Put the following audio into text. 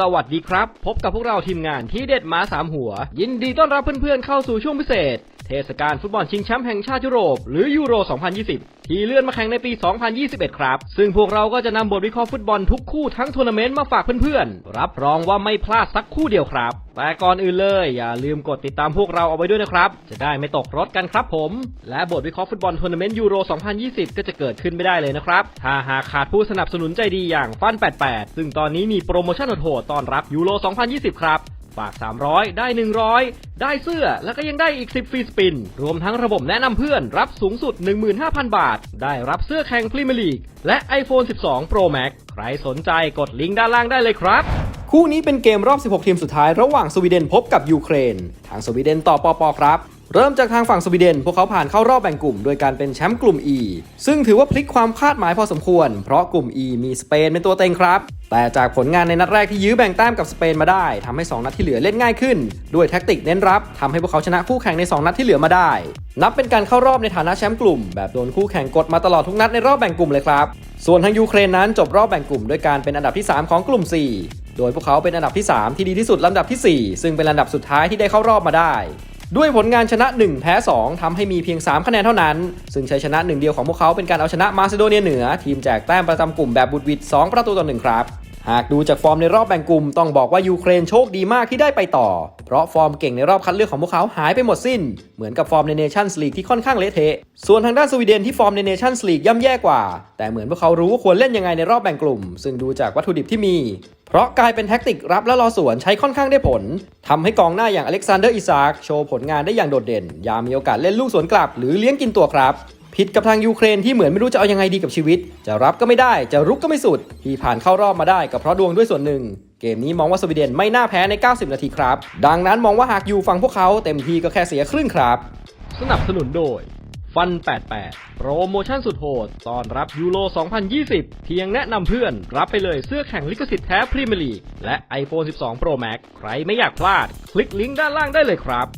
สวัสดีครับ พบกับพวกเราทีมงานที่เด็ดม้าสามหัว ยินดีต้อนรับเพื่อนๆเข้าสู่ช่วงพิเศษ เทศกาลฟุตบอลชิงแชมป์แห่งชาติยุโรป หรือยูโร 2020 ที่เลื่อนมาแข่งในปี 2021 ครับ ซึ่งพวกเราก็จะนำบทวิเคราะห์ฟุตบอลทุกคู่ทั้งทัวร์นาเมนต์มาฝากเพื่อนๆ รับรองว่าไม่พลาดสักคู่เดียวครับ แต่ก่อนอื่นเลยอย่าลืมกดติดตามพวกเราเอาไว้ด้วยนะครับ จะได้ไม่ตกรถกันครับผม และบทวิเคราะห์ฟุตบอลทัวร์นาเมนต์ยูโร 2020 ก็จะเกิดขึ้นไม่ได้เลยนะครับ ถ้าหากขาดผู้สนับสนุนใจดีอย่างฟัน 88 ซึ่งตอนนี้มีโปรโมชั่นโหดๆต้อนรับยูโร 2020 ครับ ฝาก 300 ได้ 100 ได้เสื้อ แล้วก็ยังได้อีก 10 ฟรีสปิน รวมทั้งระบบแนะนำเพื่อนรับสูงสุด 15,000 บาท ได้รับเสื้อแข่งพรีเมียร์ลีก และ iPhone 12 Pro Max ใครสนใจกดลิงก์ด้านล่างได้เลยครับ คู่นี้เป็นเกมรอบ 16 ทีมสุดท้ายระหว่างสวีเดนพบกับยูเครน ทางสวีเดนต่อปอปอครับ เริ่มจากทางฝั่งสวีเดน พวกเขาผ่านเข้ารอบแบ่งกลุ่ม โดยการเป็นแชมป์กลุ่ม E ซึ่งถือว่าพลิกความคาดหมายพอสมควร เพราะกลุ่ม E มีสเปนเป็นตัวเต็งครับ แต่จากผลงานในนัดแรกที่ยื้อแบ่งแต้มกับสเปนมาได้ทำให้ 2 นัดที่เหลือเล่นง่ายขึ้น ด้วยแท็กติกเน้นรับทำให้พวกเขาชนะคู่แข่งใน 2 นัดที่เหลือมาได้ นับเป็นการเข้ารอบในฐานะแชมป์กลุ่ม แบบโดนคู่แข่งกดมาตลอดทุกนัดในรอบแบ่งกลุ่มเลยครับ ส่วนทางยูเครนนั้นจบรอบแบ่งกลุ่มด้วยการเป็นอันดับที่ 3 ของกลุ่ม 4 โดยพวกเขาเป็นอันดับที่ 3 ที่ดีที่สุดลำดับทีสี่4 ซึ่งเป็นลำดับสุดท้ายที่ได้เข้ารอบมาได้ ด้วยผลงานชนะ 1 แพ้ 2ทำให้มีเพียง 3 คะแนนเท่านั้น ซึ่งชัยชนะหนึ่งเดียวของพวกเขาเป็นการเอาชนะมาซิโดเนียเหนือ ทีมแจกแต้มประจำกลุ่มแบบบุดวิด2ประตูต่อหนึ่งครับหากดูจากฟอร์มในรอบแบ่งกลุ่มต้องบอกว่ายูเครนโชคดีมากที่ได้ไปต่อ เพราะฟอร์มเก่งในรอบคัดเลือกของพวกเขาหายไปหมดสิ้น เหมือนกับฟอร์มในเนชั่นส์ลีกที่ค่อนข้างเละเทะ ส่วนทางด้านสวีเดนที่ฟอร์มในเนชั่นส์ลีกย่ำแย่กว่า แต่เหมือนพวกเขารู้ว่าควรเล่นยังไงในรอบแบ่งกลุ่ม ซึ่งดูจากวัตถุดิบที่มี เพราะกลายเป็นแท็กติกรับและรอสวนใช้ค่อนข้างได้ผลทำให้กองหน้าอย่างอเล็กซานเดอร์อิซากโชว์ผลงานได้อย่างโดดเด่น ยามมีโอกาสเล่นลูกสวนกลับ หรือเลี้ยงกินตัวครับ ผิดกับทางยูเครนที่เหมือนไม่รู้จะเอายังไงดีกับชีวิต จะรับก็ไม่ได้ จะรุกก็ไม่สุด ที่ผ่านเข้ารอบมาได้ก็เพราะดวงด้วยส่วนหนึ่งเกมนี้มองว่าสวีเดนไม่น่าแพ้ใน 90 นาทีครับ ดังนั้นมองว่าหากอยู่ฝั่งพวกเขาเต็มทีก็แค่เสียครึ่งครับ สนับสนุนโดย ฟัน 88 โปรโมชั่นสุดโหด ตอนรับยูโร 2020 เพียงแนะนำเพื่อน รับไปเลยเสื้อแข่งลิขสิทธิ์แท้พรีเมียร์ลีก และ iPhone 12 Pro Max ใครไม่อยากพลาด คลิกลิงก์ด้านล่างได้เลยครับ